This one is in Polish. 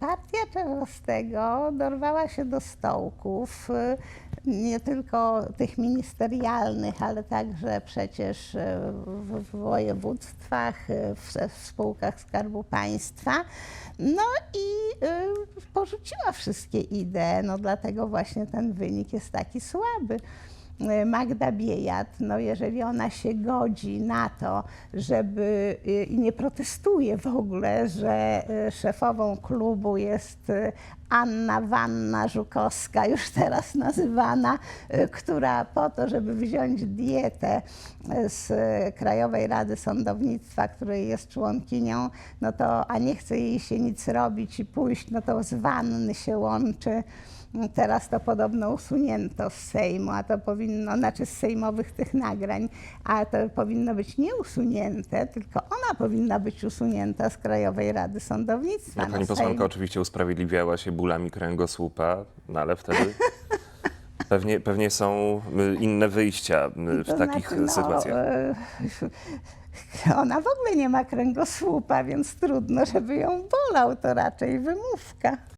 partia Czerzastego dorwała się do stołków, y, nie tylko tych ministerialnych, ale także przecież y, w, województwach, y, w, spółkach Skarbu Państwa. No i porzuciła wszystkie idee, no dlatego właśnie ten wynik jest taki słaby. Y, Magda Biejat, no jeżeli ona się godzi na to, żeby y, i nie protestuje w ogóle, że y, szefową klubu jest Anna Wanna Żukowska, już teraz nazywana, y, która po to, żeby wziąć dietę y, z Krajowej Rady Sądownictwa, której jest członkinią, no to, a nie chce jej się nic robić i pójść, no to z wanny się łączy. Teraz to podobno usunięto z Sejmu, a to powinno, znaczy z sejmowych tych nagrań, a to powinno być nie usunięte, tylko ona powinna być usunięta z Krajowej Rady Sądownictwa. Ja, pani No, posłanka oczywiście usprawiedliwiała się bólami kręgosłupa, no ale wtedy pewnie, pewnie są y, inne wyjścia y, w To takich znaczy, no, sytuacjach. e, Ona w ogóle nie ma kręgosłupa, więc trudno, żeby ją bolał, to raczej wymówka.